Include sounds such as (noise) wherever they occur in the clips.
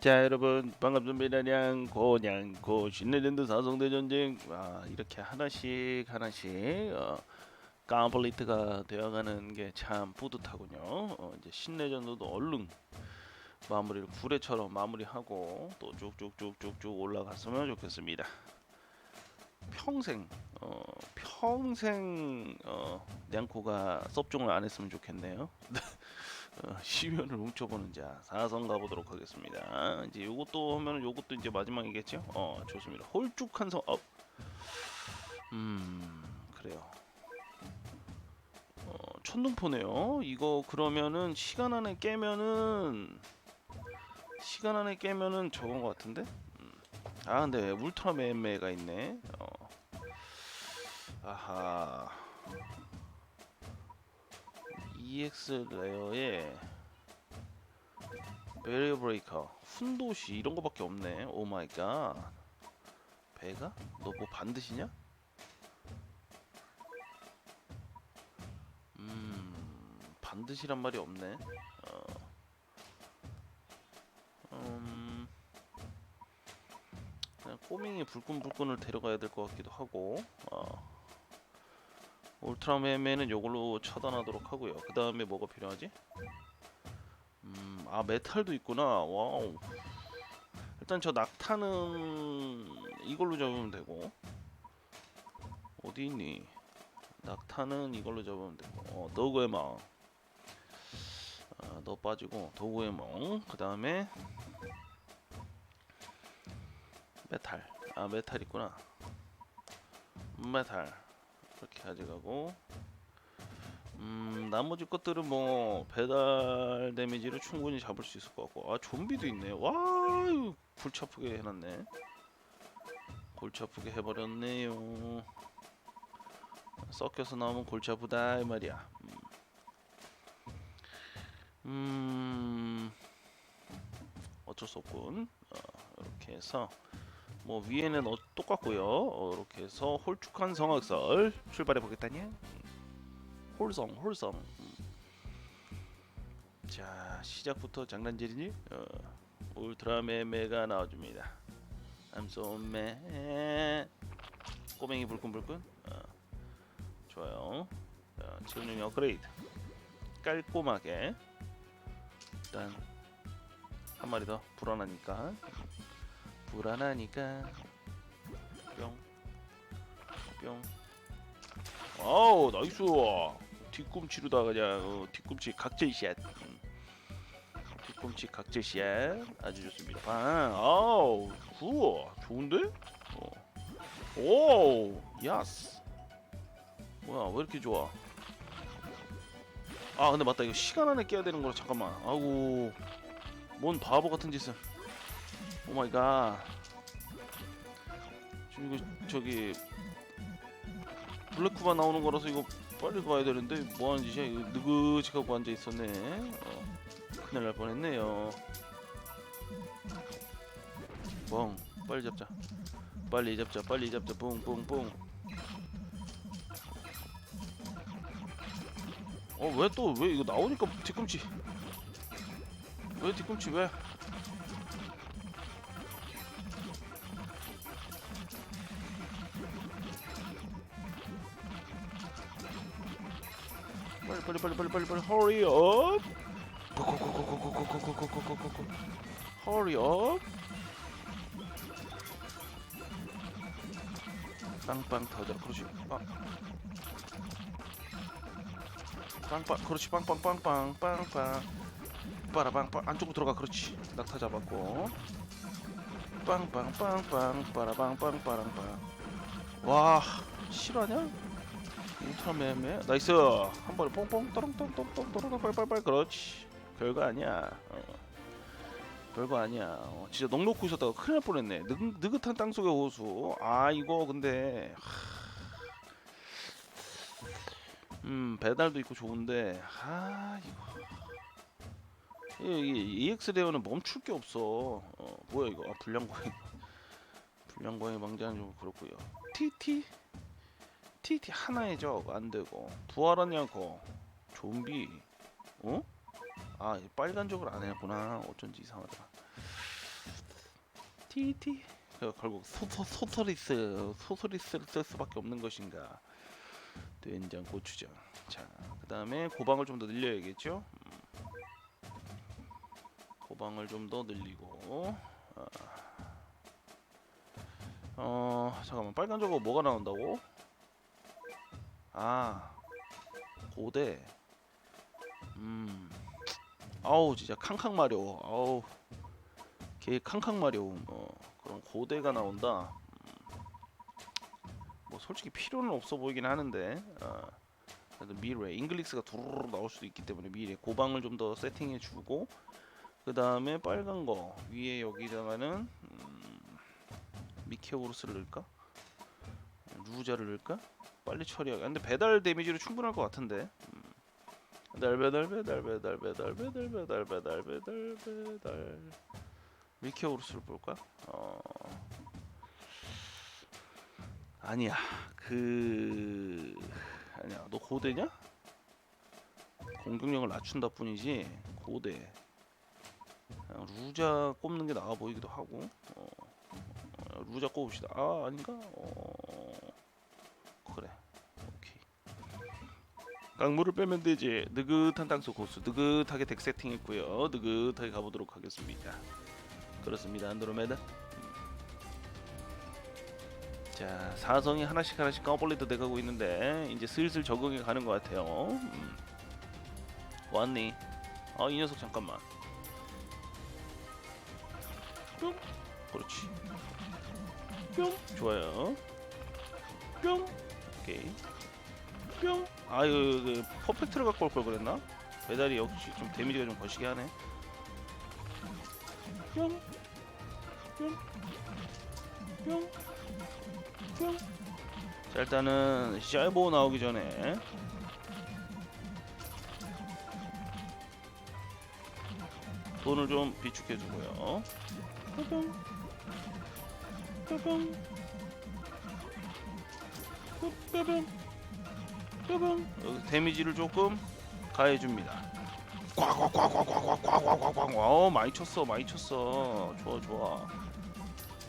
자 여러분 반갑습니다 냥고 냥고 신레전드 사성대 전쟁. 아 이렇게 하나씩 하나씩 어, 깜플리트가 되어가는 게 참 뿌듯하군요. 어, 이제 신레전드도 얼른 마무리를 구례처럼 마무리하고 또 쭉쭉쭉쭉쭉 올라갔으면 좋겠습니다. 평생 어, 평생 어, 냥코가 섭종을 안 했으면 좋겠네요. 어, (laughs) 시면을 훔쳐보는 자 사선 가보도록 하겠습니다. 이제 요것도 하면은 요것도 이제 마지막이겠죠? 어 좋습니다. 홀쭉한 성 업. 음 그래요. 어 천둥포네요. 이거 그러면은 시간 안에 깨면은 시간 안에 깨면은 저건 것 같은데? 음. 아 근데 울트라 매매가 있네. 어. 아하. EX 레어에 베리어 브레이커, 훈도시 이런 거밖에 없네. 오 마이 갓. 배가? 너 뭐 반드시냐? 음, 반드시란 말이 없네. 어. 음. 그냥 꼬밍이 불끈불끈을 데려가야 될 것 같기도 하고. 어. 울트라맨은 요걸로 차단하도록 하고요. 그 다음에 뭐가 필요하지? 음, 아 메탈도 있구나. 와우. 일단 저 낙타는 이걸로 잡으면 되고 어디 있니? 낙타는 이걸로 잡으면 되고 어, 도구의 멍. 아, 너 빠지고 도구의 멍. 그 다음에 메탈. 아 메탈 있구나. 메탈. 이렇게 가져가고. 음 나머지 것들은 뭐 배달 데미지를 충분히 잡을 수 있을 것 같고. 아 좀비도 있네. 와 골치 아프게 해놨네. 골치 아프게 해버렸네요. 섞여서 나오면 골치 아프다 이 말이야. 음, 음 어쩔 수 없군. 어, 이렇게 해서 뭐 위에는 어, 똑같고요. 어, 이렇게 해서 홀쭉한 성악설 출발해 보겠다냐? 홀성, 홀성. 음. 자 시작부터 장난질이니? 어, 울트라매매가 나와줍니다. 암소매 꼬맹이 불끈불끈. 어, 좋아요. 자, 지원용 업그레이드. 깔끔하게 일단 한 마리 더 불안하니까 불안하니까. 뿅 뿅. 아우 나이스. 뒤꿈치로다 그냥. 어, 뒤꿈치 각질 샷. 음. 뒤꿈치 각질 샷. 아주 좋습니다. 방 아우 구. 좋은데? 어. 오 야스. 뭐야 왜 이렇게 좋아? 아 근데 맞다. 이거 시간 안에 깨야 되는 거라 잠깐만. 아이고. 뭔 바보 같은 짓을 오 마이 갓. 이거 저기 블랙쿠바 나오는 거라서 이거 빨리 가야 되는데 뭐 하는 짓이야? 이거 느긋이 갖고 앉아 있었네. 어, 큰일 날 뻔했네요. 뻥, 빨리 잡자. 빨리 잡자. 빨리 잡자. 뿡뿡뿡. 어, 왜 또 왜 이거 나오니까 뒤꿈치. 왜 뒤꿈치 왜? 빨리 빨리 빨리 빨리 빨리 빨리. Hurry up. 고고고고고고고고고고고고고 hurry up. 빵빵 터져. 그렇지. 빵. 빵빵 그렇지. 빵빵 빵빵 빵빵. 빠라빵빵. 안쪽으로 들어가. 그렇지. 낙타 잡았고. 빵빵빵빵. 빠라빵빵 빠랑빵. 와 실화냐? 울트라맨맨 나이스. 한 번에 뽕뽕 또롱똥똥똥 또롱 빨빨빨 그렇지. 별거 아니야. 어. 별거 아니야. 어, 진짜 넋 놓고 있었다가 큰일 날 뻔했네. 느, 느긋한 땅속의 호수. 아 이거 근데 하... 음 배달도 있고 좋은데 아 이거. 이게 EX 레어는 멈출 게 없어. 어, 뭐야 이거? 아 불량광이 불량광이 방지하는 좀 그렇고요. TT TT 하나에 적안 되고. 부활하냐고. 좀비. 어? 아 빨간 적을 안 했구나. 어쩐지 이상하더라. TT 그 결국 소소 소소리스 소소리스를 쓸 수밖에 없는 것인가. 된장 고추장. 자 그 다음에 고방을 좀 더 늘려야겠죠? 음. 고방을 좀 더 늘리고. 아. 어 잠깐만. 빨간 저거 뭐가 나온다고 아 고대. 음. 아우 진짜 캉캉 마려워. 아우 개 캉캉 마려움. 어 그럼 고대가 나온다. 음. 뭐 솔직히 필요는 없어 보이긴 하는데 어, 그래도 미래 잉글릭스가 두루루 나올 수도 있기 때문에 미래 고방을 좀 더 세팅해 주고 그 다음에 빨간 거 위에 여기다가는 음, 미케오르스를 넣을까? 루자를 넣을까 빨리 처리하게. 근데 배달 데미지로 충분할 것 같은데. 음. 배달 배달 배달 배달 배달 배달 배달 배달 배달 배달. 미케오르스를 볼까? 어. 아니야. 그 아니야. 너 고대냐? 공격력을 낮춘다 뿐이지. 고대. 루자 꼽는 게 나아 보이기도 하고. 어, 어, 루자 꼽읍시다. 아 아닌가? 어 강물을 빼면 되지. 느긋한 땅속 고수 느긋하게 덱 세팅했고요. 느긋하게 가보도록 하겠습니다. 그렇습니다. 안드로메다. 음. 자 사성이 하나씩 하나씩 까볼리도 돼가고 있는데 이제 슬슬 적응이 가는 것 같아요. 음. 왔니? 아 이 녀석 잠깐만. 뿅. 그렇지. 뿅. 좋아요. 뿅. 오케이 뿅 아유 그 퍼펙트를 갖고 올 걸 그랬나? 배달이 역시 좀 데미지가 좀 거시기 하네 뿅 뿅, 뿅, 뿅. 자 일단은 샤이보 나오기 전에 돈을 좀 비축해 주고요. 뿅, 뿅, 뿅, 뿅. 여기 데미지를 조금 가해 줍니다. 꽉꽉꽉꽉꽉꽉꽉꽉꽉 어 많이 쳤어 많이 쳤어. 좋아 좋아.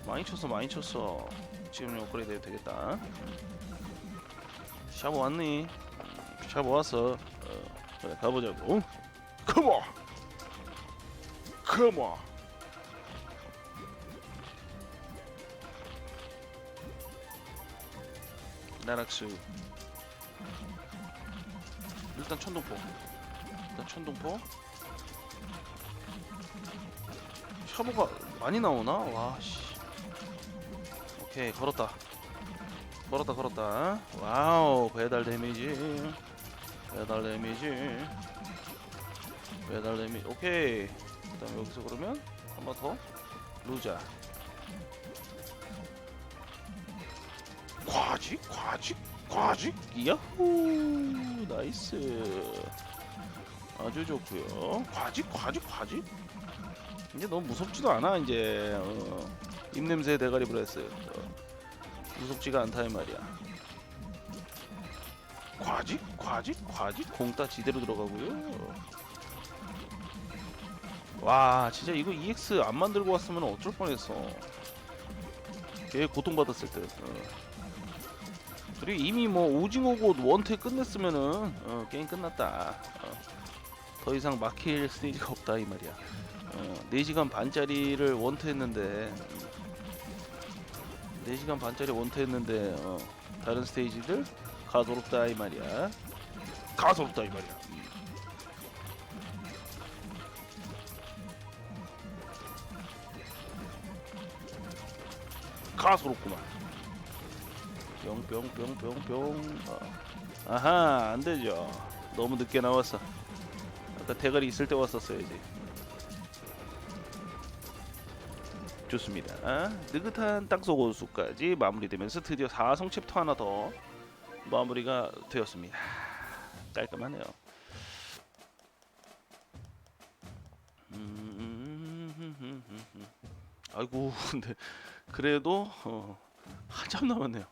많이 쳤어 많이 쳤어. 지금 업그레이드 해도 되겠다. 샤워 왔니? 샤워 왔어. 어, 그래 가보자고. 컴온 컴온 나락수 일단 천둥포. 일단 천둥포. 샤보가 많이 나오나? 와씨. 오케이 걸었다. 걸었다 걸었다. 와우 배달 데미지. 배달 데미지. 배달 데미지. 오케이. 그 다음에 여기서 그러면 한 번 더 루자. 과직? 과직 과직 야호 나이스. 아주 좋고요. 과직 과직 과직 이제 너무 무섭지도 않아 이제. 어, 입냄새 대가리 브레스 어, 무섭지가 않다 이 말이야. 과직 과직 과직 공따 지대로 들어가고요. 와 진짜 이거 EX 안 만들고 왔으면 어쩔 뻔했어. 걔 고통받았을 때. 어. 그리고 이미 뭐 오징어고 원태 끝냈으면은 어, 게임 끝났다 어. 더 이상 막힐 스테이지가 없다 이 말이야 어, 4시간 반짜리를 원태했는데 4시간 반짜리 원태했는데 어, 다른 스테이지들 가소롭다 이 말이야 가소롭다 이 말이야 음. 가소롭구만 뿅뿅뿅뿅뿅. 어. 아하 안되죠. 너무 늦게 나왔어. 아까 대가리 있을 때 왔었어야지 좋습니다. 아, 느긋한 땅속 호수까지 마무리되면서 드디어 4성 챕터 하나 더 마무리가 되었습니다. 깔끔하네요. 음, 아이고 근데 그래도 어, 한참 남았네요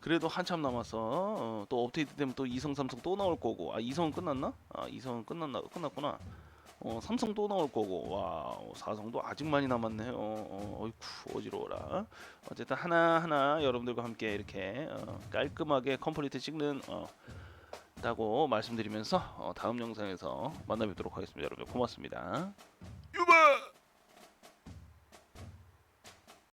그래도 한참 남았어 어, 또 업데이트 되면 또 2성 3성 또 나올 거고 아 2성은 끝났나? 아 2성은 끝났나? 끝났구나 어, 삼성도 나올 거고 와 어, 사성도 아직 많이 남았네요. 어, 어이쿠 어지러워라. 어쨌든 하나 하나 여러분들과 함께 이렇게 어, 깔끔하게 컴플리트 찍는 어, 다고 말씀드리면서 어, 다음 영상에서 만나 뵙도록 하겠습니다. 여러분 고맙습니다. 유바.